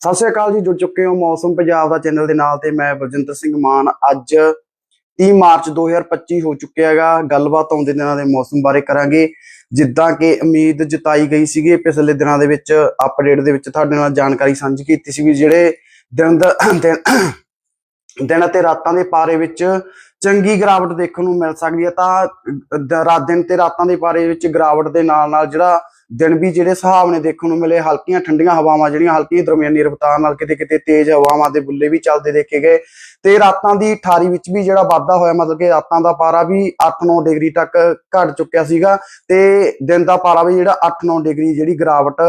ਸਤਿ ਸ਼੍ਰੀ ਅਕਾਲ ਜੀ, ਜੁੜ ਚੁੱਕੇ ਹੋ ਮੌਸਮ ਪੰਜਾਬ ਦਾ ਚੈਨਲ ਦੇ ਨਾਲ ਤੇ ਮੈਂ ਬਲਜਿੰਦਰ ਸਿੰਘ ਮਾਨ। ਅੱਜ 30 ਮਾਰਚ 2025 ਹੋ ਚੁੱਕਿਆ ਹੈਗਾ। ਗੱਲਬਾਤ ਆਉਂਦੇ ਦਿਨਾਂ ਦੇ ਮੌਸਮ ਬਾਰੇ ਕਰਾਂਗੇ। ਜਿੱਦਾਂ ਕਿ ਉਮੀਦ ਜਤਾਈ ਗਈ ਸੀਗੀ, ਪਿਛਲੇ ਦਿਨਾਂ ਦੇ ਵਿੱਚ ਅਪਡੇਟ ਦੇ ਵਿੱਚ ਤੁਹਾਡੇ ਨਾਲ ਜਾਣਕਾਰੀ ਸਾਂਝੀ ਕੀਤੀ ਸੀ ਵੀ ਜਿਹੜੇ ਦਿਨ ਦਾ, ਦਿਨ- ਦਿਨ ਅਤੇ ਰਾਤਾਂ ਦੇ ਪਾਰੇ ਵਿੱਚ ਚੰਗੀ ਗਿਰਾਵਟ ਦੇਖਣ ਨੂੰ ਮਿਲ ਸਕਦੀ ਹੈ। ਤਾਂ ਰਾਤ ਦਿਨ ਤੇ ਰਾਤਾਂ ਦੇ ਪਾਰੇ ਵਿੱਚ ਗਿਰਾਵਟ ਦੇ ਨਾਲ ਨਾਲ ਜਿਹੜਾ ਦਿਨ ਵੀ ਜਿਹੜੇ ਹਿਸਾਬ ਨੇ ਦੇਖਣ ਨੂੰ ਮਿਲੇ, ਹਲਕੀਆਂ ਠੰਡੀਆਂ ਹਵਾਵਾਂ ਜਿਹੜੀਆਂ ਹਲਕੀ ਦਰਮਿਆਨੀ ਰਫ਼ਤਾਰ ਨਾਲ ਕਿਤੇ ਕਿਤੇ ਤੇਜ਼ ਹਵਾਵਾਂ ਦੇ ਬੁੱਲੇ ਵੀ ਚੱਲਦੇ ਦੇਖੇ ਗਏ। ਤੇ ਰਾਤਾਂ ਦੀ 18 ਵਿੱਚ ਵੀ ਜਿਹੜਾ ਵਾਧਾ ਹੋਇਆ, ਮਤਲਬ ਕਿ ਰਾਤਾਂ ਦਾ ਪਾਰਾ ਵੀ 8-9 ਡਿਗਰੀ ਤੱਕ ਘਟ ਚੁੱਕਿਆ ਸੀਗਾ। ਤੇ ਦਿਨ ਦਾ ਪਾਰਾ ਵੀ ਜਿਹੜਾ 8-9 ਡਿਗਰੀ ਜਿਹੜੀ ਗਿਰਾਵਟ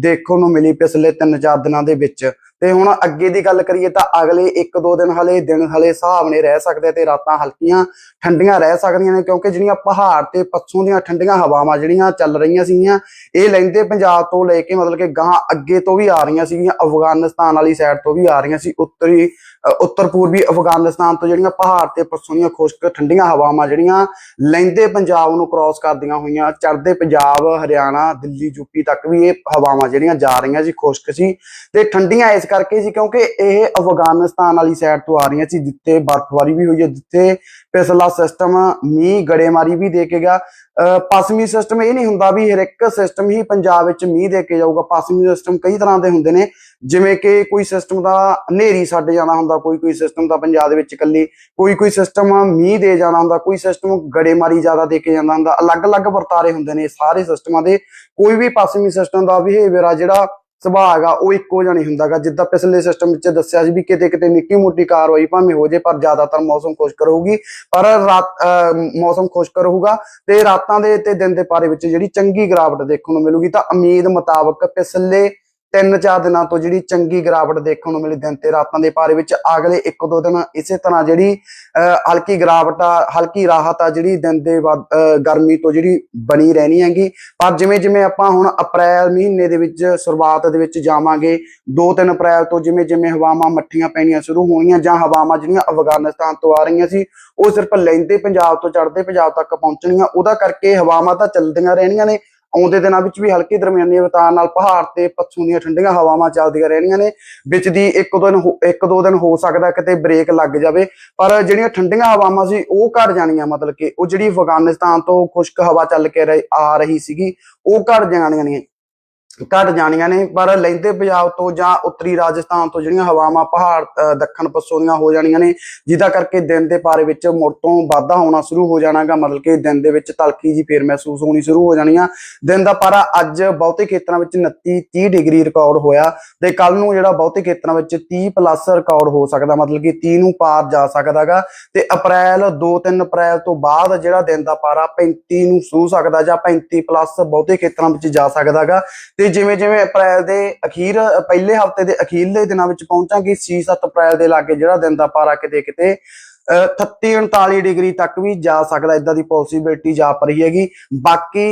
ਦੇਖਣ ਨੂੰ ਮਿਲੀ ਪਿਛਲੇ 3-4 ਦਿਨਾਂ ਦੇ ਵਿੱਚ। ਤੇ ਹੁਣ ਅੱਗੇ ਦੀ ਗੱਲ ਕਰੀਏ ਤਾਂ ਅਗਲੇ 1-2 ਦਿਨ ਹਲੇ ਦਿਨ ਹਲੇ ਹਿਸਾਬ ਨੇ ਰਹਿ ਸਕਦੇ ਤੇ ਰਾਤਾਂ ਹਲਕੀਆਂ ਠੰਡੀਆਂ ਰਹਿ ਸਕਦੀਆਂ ਨੇ ਕਿਉਂਕਿ ਜਿਹੜੀਆਂ ਪਹਾੜ ਤੇ ਪੱਛੋਂ ਦੀਆਂ ਠੰਡੀਆਂ ਹਵਾਵਾਂ ਜਿਹੜੀਆਂ ਚੱਲ ਰਹੀਆਂ ਸੀਗੀਆਂ, ਇਹ ਲੈਂਦੇ ਪੰਜਾਬ ਤੋਂ ਲੈ ਕੇ ਮਤਲਬ ਕਿ ਗਾਂ ਅੱਗੇ ਤੋਂ ਵੀ ਆ ਰਹੀਆਂ ਸੀਗੀਆਂ, ਅਫਗਾਨਿਸਤਾਨ ਵਾਲੀ ਸਾਈਡ ਤੋਂ ਵੀ ਆ ਰਹੀਆਂ ਸੀ, ਉੱਤਰੀ ਉੱਤਰ ਪੂਰਬੀ ਅਫਗਾਨਿਸਤਾਨ ਤੋਂ ਜਿਹੜੀਆਂ ਪਹਾੜ ਤੇ ਪੱਛੋਂ ਦੀਆਂ ਖੁਸ਼ਕ ਠੰਡੀਆਂ ਹਵਾਵਾਂ ਜਿਹੜੀਆਂ ਲੈਂਦੇ ਪੰਜਾਬ ਨੂੰ ਕ੍ਰਾਸ ਕਰਦੀਆਂ ਹੋਈਆਂ, ਚੜ੍ਹਦੇ ਪੰਜਾਬ, ਹਰਿਆਣਾ, ਦਿੱਲੀ ਯੂਪੀ ਤੱਕ ਵੀ ਇਹ ਹਵਾਵਾਂ ਜਿਹੜੀਆਂ ਜਾ ਰਹੀਆਂ ਸੀ, ਖੁਸ਼ਕ ਸੀ ਤੇ ਠੰਡੀਆਂ ਇਸ ਕਰਕੇ ਸੀ ਕਿਉਂਕਿ ਇਹ ਅਫਗਾਨਿਸਤਾਨ ਵਾਲੀ ਸਾਈਡ ਤੋਂ ਆ ਰਹੀਆਂ ਸੀ, ਜਿੱਥੇ ਬਰਫ਼ਬਾਰੀ ਵੀ ਹੋਈ ਹੈ, ਜਿੱਥੇ ਪਿਛਲਾ ਸਿਸਟਮ ਮੀਂਹ ਗੜੇਮਾਰੀ ਵੀ ਦੇ ਕੇ ਗਿਆ। ਪੱਛਮੀ ਸਿਸਟਮ ਇਹ ਨਹੀਂ ਹੁੰਦਾ ਵੀ ਹਰ ਇੱਕ ਸਿਸਟਮ ਹੀ ਪੰਜਾਬ ਵਿੱਚ ਮੀਂਹ ਦੇ ਕੇ ਜਾਊਗਾ। ਪੱਛਮੀ ਸਿਸਟਮ ਕਈ ਤਰ੍ਹਾਂ ਦੇ ਹੁੰਦੇ ਨੇ, ਜਿਵੇਂ ਕਿ ਕੋਈ ਸਿਸਟਮ ਦਾ ਹਨੇਰੀ ਛੱਡ ਜਾਣਾ ਹੁੰਦਾ, ਕੋਈ ਕੋਈ ਸਿਸਟਮ ਦਾ ਪੰਜਾਬ ਦੇ ਵਿੱਚ ਇਕੱਲੀ, ਕੋਈ ਕੋਈ ਸਿਸਟਮ ਮੀਂਹ ਦੇ ਜਾਣਾ ਹੁੰਦਾ, ਕੋਈ ਸਿਸਟਮ ਗੜੇਮਾਰੀ ਜ਼ਿਆਦਾ ਦੇ ਕੇ ਜਾਂਦਾ ਹੁੰਦਾ। ਅਲੱਗ-ਅਲੱਗ ਵਰਤਾਰੇ ਹੁੰਦੇ ਨੇ ਸਾਰੇ ਸਿਸਟਮਾਂ ਦੇ। ਕੋਈ ਵੀ ਪੱਛਮੀ ਸਿਸਟਮ ਦਾ ਬਿਹੇਵੀਅਰ ਆ ਜਿਹੜਾ ਸੁਭਾਅ ਹੈਗਾ, ਉਹ ਇੱਕੋ ਜਿਹਾ ਨਹੀਂ ਹੁੰਦਾਗਾ। ਜਿੱਦਾਂ ਪਿਛਲੇ ਸਿਸਟਮ ਵਿੱਚ ਦੱਸਿਆ ਸੀ ਵੀ ਕਿਤੇ ਕਿਤੇ ਨਿੱਕੀ ਮੋਟੀ ਕਾਰਵਾਈ ਭਾਵੇਂ ਹੋ ਜੇ, ਪਰ ਜ਼ਿਆਦਾਤਰ ਮੌਸਮ ਖੁਸ਼ਕ ਰਹੂਗੀ। ਪਰ ਰਾਤ, ਅਹ, ਮੌਸਮ ਖੁਸ਼ਕ ਰਹੂਗਾ ਤੇ ਰਾਤਾਂ ਦੇ ਤੇ ਦਿਨ ਦੇ ਪਾਰੇ ਵਿੱਚ ਜਿਹੜੀ ਚੰਗੀ ਗਿਰਾਵਟ ਦੇਖਣ ਨੂੰ ਮਿਲੂਗੀ, ਤਾਂ ਉਮੀਦ ਮੁਤਾਬਕ ਪਿਛਲੇ 3-4 ਦਿਨਾਂ ਤੋਂ ਜਿਹੜੀ ਚੰਗੀ ਗਿਰਾਵਟ ਦੇਖਣ ਨੂੰ ਮਿਲੀ ਦਿਨ ਤੇ ਰਾਤਾਂ ਦੇ ਪਾਰੇ ਵਿੱਚ, ਅਗਲੇ 1-2 ਦਿਨ ਇਸੇ ਤਰ੍ਹਾਂ ਜਿਹੜੀ ਹਲਕੀ ਗਿਰਾਵਟ ਆ, ਹਲਕੀ ਰਾਹਤ ਆ ਜਿਹੜੀ ਦਿਨ ਦੇ ਬਾਅਦ ਗਰਮੀ ਤੋਂ ਜਿਹੜੀ ਬਣੀ ਰਹਿਣੀ ਹੈਗੀ। ਪਰ ਜਿਵੇਂ ਜਿਵੇਂ ਆਪਾਂ ਹੁਣ ਅਪ੍ਰੈਲ ਮਹੀਨੇ ਦੇ ਵਿੱਚ ਸ਼ੁਰੂਆਤ ਦੇ ਵਿੱਚ ਜਾਵਾਂਗੇ 2-3 ਅਪ੍ਰੈਲ ਤੋਂ ਜਿਵੇਂ ਜਿਵੇਂ ਹਵਾਵਾਂ ਮੱਠੀਆਂ ਪੈਣੀਆਂ ਸ਼ੁਰੂ ਹੋਣੀਆਂ ਜਾਂ ਹਵਾਵਾਂ ਜਿਹੜੀਆਂ ਅਫਗਾਨਿਸਤਾਨ ਤੋਂ ਆ ਰਹੀਆਂ ਸੀ, ਉਹ ਸਿਰਫ ਲੈਂਦੇ ਪੰਜਾਬ ਤੋਂ, ਚੜ੍ਹਦੇ ਪੰਜਾਬ ਤੱਕ ਪਹੁੰਚਣੀਆਂ, ਉਹਦਾ ਕਰਕੇ ਹਵਾਵਾਂ ਤਾਂ ਚੱਲਦੀਆਂ ਰਹਿਣੀਆਂ ਨੇ। ਆਉਂਦੇ ਦਿਨਾਂ ਵਿੱਚ ਵੀ ਹਲਕੀ ਦਰਮਿਆਨੀ ਰਫ਼ਤਾਰ ਨਾਲ ਪਹਾੜ ਤੇ ਪੱਛੋਂ ਦੀਆਂ ਠੰਡੀਆਂ ਹਵਾਵਾਂ ਚੱਲਦੀਆਂ ਰਹਿਣੀਆਂ ਨੇ, ਵਿੱਚ ਦੀ ਇੱਕ ਦੋ ਦਿਨ ਹੋ- ਇੱਕ ਦੋ ਦਿਨ ਹੋ ਸਕਦਾ ਕਿਤੇ ਬ੍ਰੇਕ ਲੱਗ ਜਾਵੇ, ਪਰ ਜਿਹੜੀਆਂ ਠੰਡੀਆਂ ਹਵਾਵਾਂ ਸੀ ਉਹ ਘਟ ਜਾਣੀਆਂ, ਮਤਲਬ ਕਿ ਉਹ ਜਿਹੜੀ ਅਫਗਾਨਿਸਤਾਨ ਤੋਂ ਖੁਸ਼ਕ ਹਵਾ ਚੱਲ ਕੇ ਰਹੀ- ਆ ਰਹੀ ਸੀਗੀ, ਉਹ ਘਟ ਜਾਣੀਆਂ ਨੇ। ਘਟ ਜਾਣੀਆਂ ਨੇ, ਪਰ ਲੈਂਦੇ ਪੰਜਾਬ ਤੋਂ ਜਾਂ ਉੱਤਰੀ ਰਾਜਸਥਾਨ ਤੋਂ ਜਿਹੜੀਆਂ ਹਵਾਵਾਂ ਪਹਾੜ ਦੱਖਣ ਪੱਛੋਂ ਦੀਆਂ ਹੋ ਜਾਣੀਆਂ ਨੇ, ਜਿਹਦਾ ਕਰਕੇ ਦਿਨ ਦੇ ਪਾਰੇ ਵਿੱਚ ਮੁੜ ਤੋਂ ਵਾਧਾ ਹੋਣਾ ਸ਼ੁਰੂ ਹੋ ਜਾਣਾਗਾ, ਮਤਲਬ ਕਿ ਦਿਨ ਦੇ ਵਿੱਚ ਤਲਖੀ ਜੀ ਫੇਰ ਮਹਿਸੂਸ ਹੋਣੀ ਸ਼ੁਰੂ ਹੋ ਜਾਣੀ ਆ ਦਿਨ ਦਾ ਪਾਰਾ ਅੱਜ ਬਹੁਤੇ ਖੇਤਰਾਂ ਵਿੱਚ 29 30 ਡਿਗਰੀ ਰਿਕਾਰਡ ਹੋਇਆ ਤੇ ਕੱਲ ਨੂੰ ਜਿਹੜਾ ਬਹੁਤੇ ਖੇਤਰਾਂ ਵਿੱਚ 30 ਪਲੱਸ ਰਿਕਾਰਡ ਹੋ ਸਕਦਾ, ਮਤਲਬ ਕਿ 30 ਨੂੰ ਪਾਰ ਜਾ ਸਕਦਾਗਾ ਤੇ ਅਪ੍ਰੈਲ 2-3 ਅਪ੍ਰੈਲ ਤੋਂ ਬਾਅਦ ਜਿਹੜਾ ਦਿਨ ਦਾ ਪਾਰਾ 35 ਨੂੰ ਛੂਹ ਸਕਦਾ ਜਾਂ 35 ਪਲੱਸ ਬਹੁਤੇ ਖੇਤਰਾਂ ਵਿੱਚ ਜਾ ਸਕਦਾਗਾ ਤੇ ਤੇ ਜਿਵੇਂ ਜਿਵੇਂ ਅਪ੍ਰੈਲ ਦੇ ਅਖੀਰ, ਪਹਿਲੇ ਹਫ਼ਤੇ ਦੇ ਅਖੀਰਲੇ ਦਿਨਾਂ ਵਿੱਚ ਪਹੁੰਚਾਂਗੇ 6-7 ਅਪ੍ਰੈਲ ਦੇ ਲਾਗੇ ਜਿਹੜਾ ਦਿਨ ਦਾ ਪਾਰਾ ਕਿਤੇ ਕਿਤੇ 38 39 ਡਿਗਰੀ ਤੱਕ ਵੀ ਜਾ ਸਕਦਾ ਇਦਾਂ ਦੀ ਪੋਸਿਬਿਲਿਟੀ ਜਾਪ ਰਹੀ ਹੈਗੀ। ਬਾਕੀ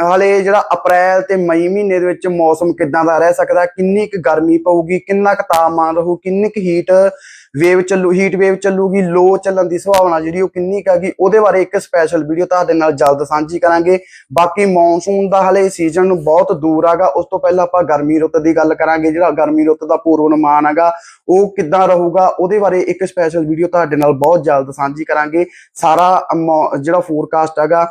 ਹਾਲੇ ਜਿਹੜਾ ਅਪ੍ਰੈਲ ਤੇ ਮਈ ਮਹੀਨੇ ਦੇ ਵਿੱਚ ਮੌਸਮ ਕਿੱਦਾਂ ਦਾ ਰਹਿ ਸਕਦਾ, ਕਿੰਨੀ ਕੁ ਗਰਮੀ ਪਊਗੀ, ਕਿੰਨਾ ਕੁ ਤਾਪਮਾਨ ਰਹੂ, ਕਿੰਨੀ ਕੁ ਹੀਟ ਵੇਵ ਚੱਲੂ ਹੀਟ ਵੇਵ ਚੱਲੂਗੀ ਲੋ ਚੱਲਣ ਦੀ ਸੰਭਾਵਨਾ ਜਿਹੜੀ ਉਹ ਕਿੰਨੀ ਕੁ ਹੈਗੀ, ਉਹਦੇ ਬਾਰੇ ਇੱਕ ਸਪੈਸ਼ਲ ਵੀਡੀਓ ਤੁਹਾਡੇ ਨਾਲ ਜਲਦ ਸਾਂਝੀ ਕਰਾਂਗੇ। ਬਾਕੀ ਮੌਨਸੂਨ ਦਾ ਹਲੇ ਸੀਜ਼ਨ ਨੂੰ ਬਹੁਤ ਦੂਰ ਹੈਗਾ, ਉਸ ਤੋਂ ਪਹਿਲਾਂ ਆਪਾਂ ਗਰਮੀ ਰੁੱਤ ਦੀ ਗੱਲ ਕਰਾਂਗੇ, ਜਿਹੜਾ ਗਰਮੀ ਰੁੱਤ ਦਾ ਪੂਰਵ ਅਨੁਮਾਨ ਹੈਗਾ, ਉਹ ਕਿੱਦਾਂ ਰਹੂਗਾ, ਉਹਦੇ ਬਾਰੇ ਇੱਕ ਸਪੈਸ਼ਲ ਵੀਡੀਓ ਤੁਹਾਡੇ ਨਾਲ ਬਹੁਤ ਜਲਦ ਸਾਂਝੀ ਕਰਾਂਗੇ। ਸਾਰਾ ਮੌ- ਜਿਹੜਾ ਫੋਰਕਾਸਟ ਹੈਗਾ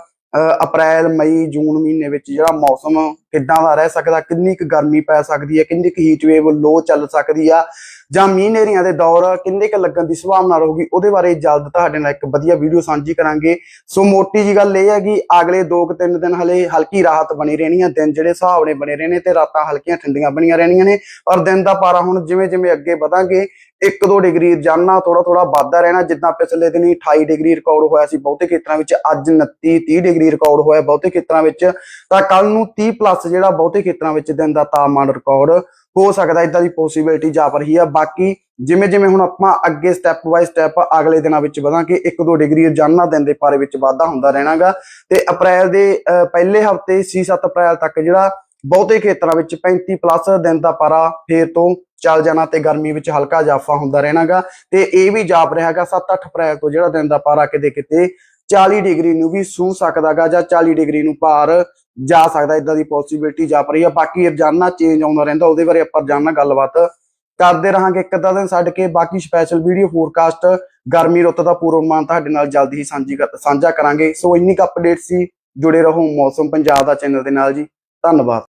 ਅਪ੍ਰੈਲ ਮਈ ਜੂਨ ਮਹੀਨੇ ਵਿੱਚ ਜਿਹੜਾ ਮੌਸਮ ਕਿੱਦਾਂ ਦਾ ਰਹਿ ਸਕਦਾ, ਕਿੰਨੀ ਕੁ ਗਰਮੀ ਪੈ ਸਕਦੀ ਹੈ, ਕਿੰਨੀ ਕੁ ਹੀਟ ਵੇਵ ਲੋ ਚੱਲ ਸਕਦੀ ਆ, ਜਾਂ ਮੀਂਹ ਹਨੇਰੀਆਂ ਦੇ ਦੌਰ ਕਿੰਨੇ ਕੁ ਲੱਗਣ ਦੀ ਸੰਭਾਵਨਾ ਰਹੂਗੀ, ਉਹਦੇ ਬਾਰੇ ਜਲਦ ਤੁਹਾਡੇ ਨਾਲ ਇੱਕ ਵਧੀਆ ਵੀਡੀਓ ਸਾਂਝੀ ਕਰਾਂਗੇ। ਸੋ ਮੋਟੀ ਜੀ ਗੱਲ ਇਹ ਹੈ ਕਿ ਅਗਲੇ 2-3 ਦਿਨ ਹਲੇ ਹਲਕੀ ਰਾਹਤ ਬਣੀ ਰਹਿਣੀ ਹੈ ਦਿਨ ਜਿਹੜੇ ਹਿਸਾਬ ਨੇ ਬਣੇ ਰਹਿਣੇ, ਤੇ ਰਾਤਾਂ ਹਲਕੀਆਂ ਠੰਡੀਆਂ ਬਣੀਆਂ ਰਹਿਣੀਆਂ ਨੇ ਔਰ ਦਿਨ ਦਾ ਪਾਰਾ ਹੁਣ ਜਿਵੇਂ ਜਿਵੇਂ ਅੱਗੇ ਵਧਾਂਗੇ 1-2 ਡਿਗਰੀ ਰੋਜ਼ਾਨਾ ਥੋੜਾ ਥੋੜਾ ਵੱਧਦਾ ਰਹਿਣਾ, ਜਿੱਦਾਂ ਪਿਛਲੇ ਦਿਨੀ 28 ਡਿਗਰੀ ਰਿਕਾਰਡ ਹੋਇਆ ਸੀ, ਬਹੁਤੇ ਖੇਤਰਾਂ ਵਿੱਚ ਅੱਜ 29 30 ਡਿਗਰੀ ਰਿਕਾਰਡ ਹੋਇਆ, ਬਹੁਤੇ ਖੇਤਰਾਂ ਵਿੱਚ ਤਾਂ ਕੱਲ ਨੂੰ 30 ਪਲੱਸ ਜਿਹੜਾ ਬਹੁਤੇ ਖੇਤਰਾਂ ਵਿੱਚ ਦਿਨ ਦਾ ਤਾਪਮਾਨ ਰਿਕਾਰਡ ਹੋ ਸਕਦਾ ਇਦਾਂ ਦੀ ਪੋਸਿਬਿਲਿਟੀ ਜਾਪ ਰਹੀ ਆ। ਬਾਕੀ ਜਿਵੇਂ ਜਿਵੇਂ ਹੁਣ ਆਪਾਂ ਅੱਗੇ ਸਟੈਪ ਬਾਈ ਸਟੈਪ ਅਗਲੇ ਦਿਨਾਂ ਵਿੱਚ ਵਧਾਂਗੇ 1-2 ਡਿਗਰੀ ਰੋਜ਼ਾਨਾ ਦਿਨ ਦੇ ਪਾਰੇ ਵਿੱਚ ਵਾਧਾ ਹੁੰਦਾ ਰਹਿਣਾਗਾ। ਤੇ ਅਪ੍ਰੈਲ ਦੇ ਪਹਿਲੇ ਹਫ਼ਤੇ 6-7 ਅਪ੍ਰੈਲ ਤੱਕ ਜਿਹੜਾ ਬਹੁਤੇ ਖੇਤਰਾਂ ਵਿੱਚ 35 ਪਲੱਸ ਦਿਨ ਦਾ ਪਾਰਾ ਫੇਰ ਤੋਂ ਚੱਲ ਜਾਣਾ ਤੇ ਗਰਮੀ ਵਿੱਚ ਹਲਕਾ ਇਜ਼ਾਫਾ ਹੁੰਦਾ ਰਹਿਣਾਗਾ। ਤੇ ਇਹ ਵੀ ਜਾਪ ਰਿਹਾਗਾ 7-8 ਅਪ੍ਰੈਲ ਤੋਂ ਜਿਹੜਾ ਦਿਨ ਦਾ ਪਾਰਾ ਕਿਤੇ ਕਿਤੇ 40 ਡਿਗਰੀ ਨੂੰ ਵੀ ਸੂ ਸਕਦਾਗਾ ਜਾਂ 40 ਡਿਗਰੀ ਨੂੰ ਪਾਰ ਜਾ ਸਕਦਾ ਇਦਾਂ ਦੀ ਪੋਸਿਬਿਲਿਟੀ ਜਾਪ ਰਹੀ ਆ। ਬਾਕੀ ਰੋਜ਼ਾਨਾ ਚੇਂਜ ਆਉਂਦਾ ਰਹਿੰਦਾ, ਉਹਦੇ ਬਾਰੇ ਆਪਾਂ ਰੋਜ਼ਾਨਾ ਗੱਲਬਾਤ ਕਰਦੇ ਰਹਾਂਗੇ ਇੱਕ ਅੱਧਾ ਦਿਨ ਛੱਡ ਕੇ। ਬਾਕੀ ਸਪੈਸ਼ਲ ਵੀਡੀਓ ਫੋਰਕਾਸਟ ਗਰਮੀ ਰੁੱਤ ਦਾ ਪੂਰਵਮਾਨ ਤੁਹਾਡੇ ਨਾਲ ਜਲਦੀ ਹੀ ਸਾਂਝੀ ਕਰ- ਸਾਂਝਾ ਕਰਾਂਗੇ। ਸੋ ਇੰਨੀ ਕੁ ਅਪਡੇਟ ਸੀ, ਜੁੜੇ ਰਹੋ ਮੌਸਮ ਪੰਜਾਬ ਦਾ ਚੈਨਲ ਦੇ ਨਾਲ ਜੀ। ਧੰਨਵਾਦ।